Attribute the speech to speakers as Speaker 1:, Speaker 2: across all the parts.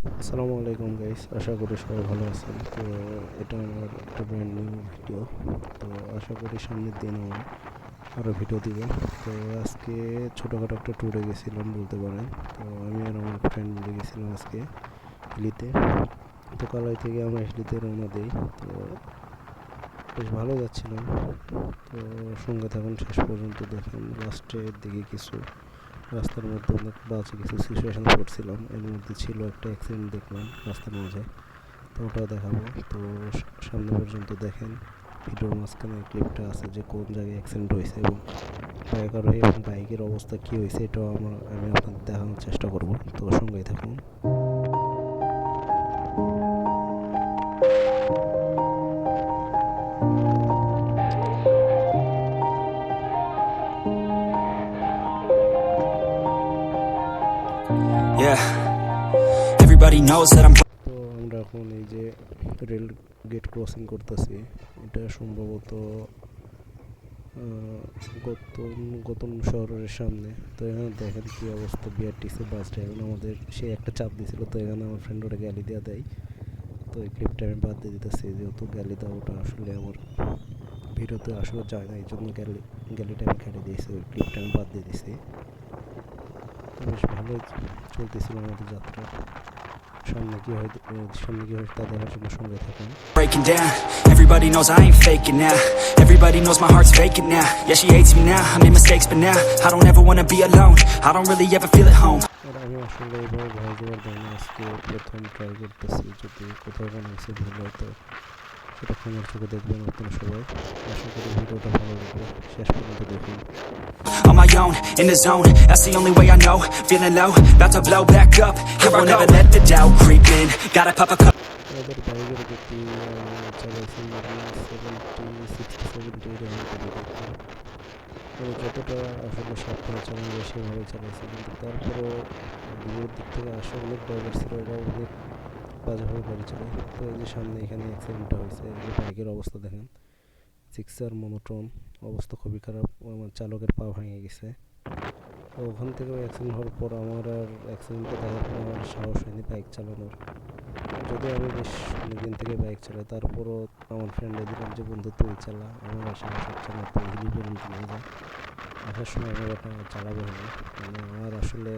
Speaker 1: আসসালামু আলাইকুম গাইস আশা করি সবাই ভালো আছেন। তো এটা আমার একটা ব্র্যান্ড নিউ ভিডিও তো আশা করি সামনের দিন আমার আরও ভিডিও দিবেন তো আজকে ছোটোখাটো একটা ট্যুরে গেছিলাম বলতে পারেন। তো আমি আর আমার ফ্রেন্ড মিলে গেছিলাম আজকে হিলিতে তো কালাই থেকে আমরা হিলিতে রওনা দিই। তো বেশ ভালো যাচ্ছিলাম। তো সঙ্গে থাকুন, শেষ পর্যন্ত দেখেন। লাস্টের দিকে কিছু রাস্তার মধ্যে অনেক বাজে কিছু সিচুয়েশন পড়ছিলাম এর মধ্যে ছিল একটা অ্যাক্সিডেন্ট দেখলাম রাস্তার মাঝে। তো ওটা দেখাবো। তো সামনে পর্যন্ত দেখেন। ভিডিওর মাঝখানে ক্লিপটা আছে যে কোন জায়গায় অ্যাক্সিডেন্ট হয়েছে এবং বাইক হয়ে এবং বাইকের অবস্থা কী হয়েছে, এটাও আমরা, আমি আপনাদের দেখানোর চেষ্টা করব। তো সঙ্গেই থাকুন। তো আমরা এখন এই যে রেল গেট ক্রসিং করতেছি এটা সম্ভবত আহ, গৌতম গৌতম শহরের সামনে। তো এখানে দেখেন কি অবস্থা বিআরটিসি বাস ড্রাইভার আমাদের সে একটা চাপ দিয়েছিল তো এখানে আমার ফ্রেন্ড ওটা গালি দেওয়া দেয়। তো এই ক্লিপটা আমি বাদ দিয়ে দিতেছি যেহেতু গালি দেওয়াটা আসলে আমার ভিডিওতে আসলে যায় না এই জন্য গ্যালি গ্যালিটা আমি কেটে দিয়েছি ওই ক্লিপটা আমি বাদ দিয়ে দিয়েছি। তো বেশ ভালোই চলতেছিল আমাদের যাত্রা সামনে কি হয় সামনে কি হয় তা দেখার জন্য সঙ্গে থাকুন
Speaker 2: breaking down. Everybody knows I ain't faking now. Everybody knows my heart's faking now. Yeah, she hates me now. I made mistakes, but now I don't ever wanna be alone. I don't really ever feel at home.
Speaker 1: আমি আসলে এইভাবে ভয় দেওয়ার জন্য আজকে প্রথম try করতেছি যদি কোথাও কোনো ভুল হয় সেটা ক্ষমার চোখে দেখবেন আপনারা সবাই আশা করি ভিডিওটা ভালো লাগবে শেষ পর্যন্ত দেখুন
Speaker 2: On my own, in the zone. That's the only way I know. Feeling low, about to blow back up. Here I'll never let the doubt creep in. Gotta pop a couple.
Speaker 1: আমাদের বাইকের গতি চালাইছি seventy sixty seventy এরকম তো যতটা আসলে সাবধানে চালানো সেভাবে চালাইছি কিন্তু তারপরেও বিপরীত দিক থেকে আসে অনেক ড্রাইভার ছিল ওরা অনেক বাজেভাবে গাড়ি চালায় তো এই যে সামনে এখানে অ্যাক্সিডেন্টটা হয়েছে, এই বাইকের অবস্থা দেখেন। সিক্সার মনোট্রন অবস্থা খুবই খারাপ। আমার চালকের পা ভেঙে গেছে। তো ওখান থেকে অ্যাক্সিডেন্ট হওয়ার পর আমার আর অ্যাক্সিডেন্টটা দেখার পর আমার সাহস হয়নি বাইক চালানোর। যদি আমি বেশ অনেকদিন থেকে বাইক চালাই, তারপরও আমার ফ্রেন্ডে দিলাম যে, বন্ধু, তুই চালা। আমার সাহস হচ্ছে না, তুই পর্যন্ত নিয়ে যা। আসার সময় আমি ওটা চালাবো না। মানে আমার আসলে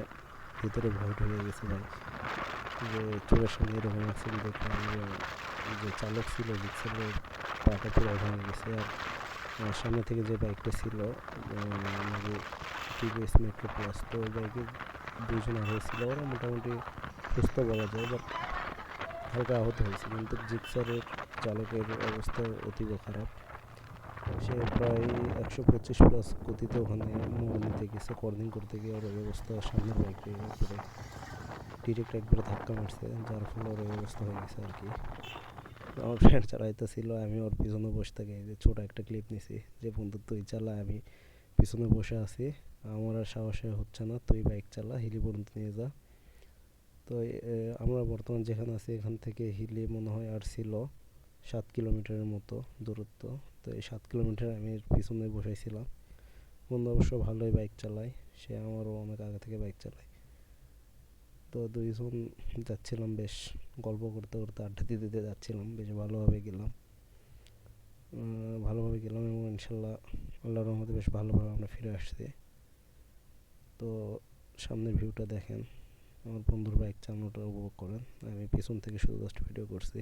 Speaker 1: ভিতরে ভয় ঢুকে গেছে ভাই যে চোখের সামনে এরকম অ্যাক্সিডেন্ট যে যে চালক ছিল রিক্সার পাটা পুরো ভেঙে গেছে। আর সামনে থেকে যে বাইকটা ছিল আমাদের টিভিএস মেট্রো প্লাস তো ওই বাইকে দুজন হয়েছিল। ওরা মোটামুটি সুস্থ বলা যায় বাট হালকা আহত হয়েছে। কিন্তু জিক্সারের চালকের অবস্থা অতীব খারাপ। সে প্রায় একশো পঁচিশ প্লাস গতিতে ওখানে নিতে গেছে। কর্নিং করতে গিয়ে ওর অবস্থা সামনের বাইকে ডিরেক্ট একবারে ধাক্কা মারছে, যার ফলে ওর অবস্থা হয়ে গেছে আর কি। আমার ফ্রেন্ড চালাইতেছিল, আমি ওর পিছনে বসে থাকি, যে ছোটো একটা ক্লিপ নিছি, যে বন্ধু তুই চালা, আমি পিছনে বসে আছি, আমার আর সাহসে হচ্ছে না, তুই বাইক চালা, হিলি পর্যন্ত নিয়ে যা। তো আমরা বর্তমান যেখানে আছি, এখান থেকে হিলি মনে হয় আর ছিল সাত কিলোমিটারের মতো দূরত্ব। তো এই সাত কিলোমিটার আমি পিছনে বসেছিলাম। বন্ধু অবশ্য ভালোই বাইক চালায়, সে আমারও অনেক আগে থেকে বাইক চালায়। তো দুইজন যাচ্ছিলাম বেশ, গল্প করতে করতে, আড্ডা দিতে দিতে যাচ্ছিলাম, বেশ ভালোভাবে গেলাম। ভালোভাবে গেলাম এবং ইনশাল্লাহ আল্লাহর রহমতে বেশ ভালোভাবে আমরা ফিরে আসছি। তো সামনের ভিউটা দেখেন, আমার বন্ধুর বাইক চালানোটা উপভোগ করেন। আমি পিছন থেকে শুধু জাস্ট ভিডিও করছি।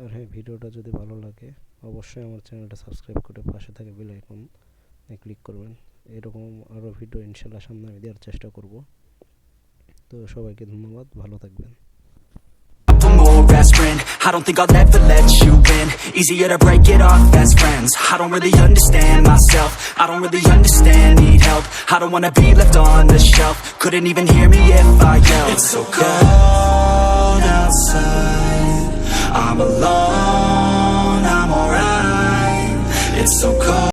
Speaker 1: আর হ্যাঁ ভিডিওটা যদি ভালো লাগে, অবশ্যই আমার চ্যানেলটা সাবস্ক্রাইব করে পাশে থাকে বেল আইকন ক্লিক করবেন। এরকম আরও ভিডিও ইনশাল্লাহ সামনে আমি দেওয়ার চেষ্টা করব। তো সবাইকে ধন্যবাদ ভালো থাকবেন
Speaker 2: Couple more aspirin. I don't think I'll ever let you in. Easier to break it off best friends. I don't really understand myself. I don't really understand, need help. I don't wanna be left on the shelf. Couldn't even hear me if I yelled.